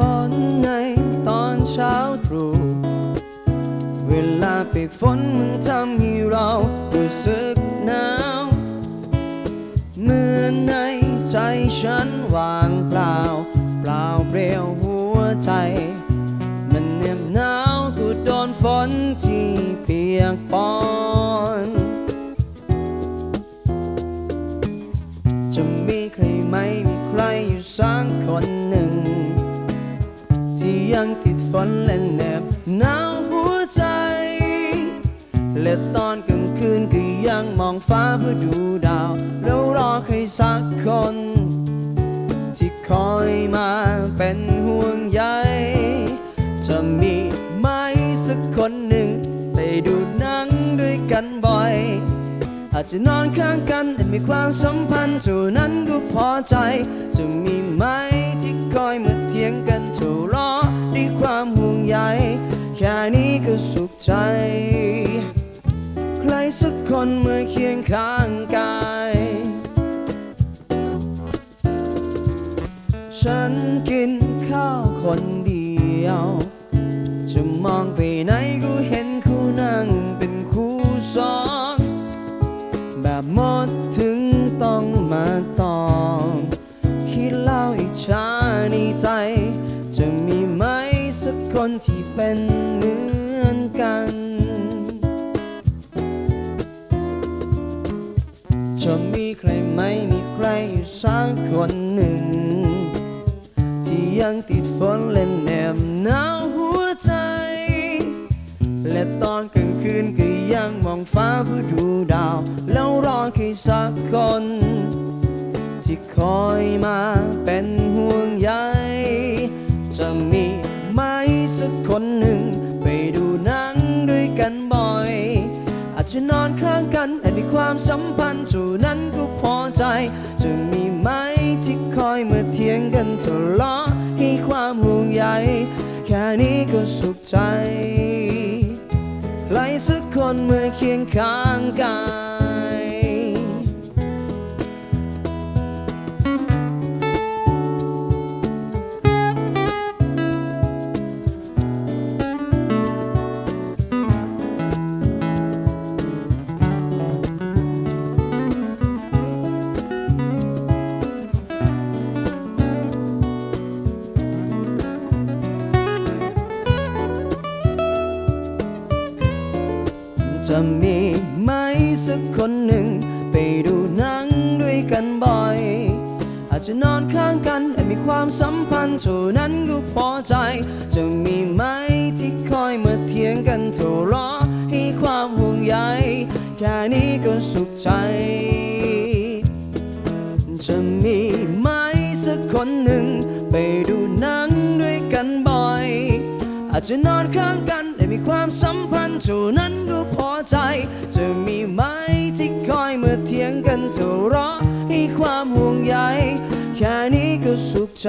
ฝนในตอนเช้าตรู่เวลาเปียกฝนมันทำให้เรารู้สึกหนาวเมื่อในใจฉันวางเปล่า เปล่าเปลี่ยวหัวใจ มันเหน็บหนาวกูโดนฝนที่เปียกปอนจะมีใครไหมมีใครอยู่สักคนหนึ่ง ยังติดฝนและเหน็บหนาวหัวใจ และตอนกลางคืนก็ยังมองฟ้าเพื่อดูดาว แล้วรอใครสักคน ที่คอยมาเป็นห่วงใยจะมีไหมสักคนหนึ่ง ไปดูหนังด้วยกันบ่อย อาจจะนอนข้างกันแต่มีความสัมพันธ์เท่านั้นก็พอใจ จะมีไหมที่คอยมาเถียงกัน สุขใจ ใครสักคนเมื่อเคียงข้างกาย ฉันกินข้าวคนเดียว จะมองไปไหนก็เห็นคู่นั่งเป็นคู่สอง แบบหมดถึงต้องมาตองคิดเล่าอิจฉาในใจ จะมีไหมสักคนที่เป็นเหมือ กัน จะมีใครไหมมีใครอยู่สักคนหนึ่ง ที่ยังติดฝนและแนบหนาวหัวใจ และตอนกลางคืนก็ยังมองฟ้าเพื่อดูดาว แล้วรอใครสักคน ที่คอยมาเป็น กันบ่อย อาจจะนอนข้างกันแต่มีความสัมพันธ์เท่านั้นก็พอใจ จะมีไหมที่คอยมาเทียงกันทะเลาะให้ความห่วงใยแค่นี้ก็สุขใจใครสักคนเมื่อเคียงข้างกัน จะมีไหมสักคนหนึ่ง ไปดูหนังด้วยกันบ่อย อาจจะนอนข้างกันแต่มีความสัมพันธ์เท่านั้นก็พอใจ จะมีไหมที่คอยมาเถียงกันเท่ารอให้ความห่วงใยแค่นี้ก็สุขใจจะมีไหมสักคนหนึ่ง ไปดูหนังด้วยกันบ่อย อาจจะนอนข้างกัน มีความสัมพันธ์เท่านั้นก็พอใจ จะมีไหมที่คอยเมื่อเถียงกันเท่ารอให้ความห่วงใยแค่นี้ก็สุขใจ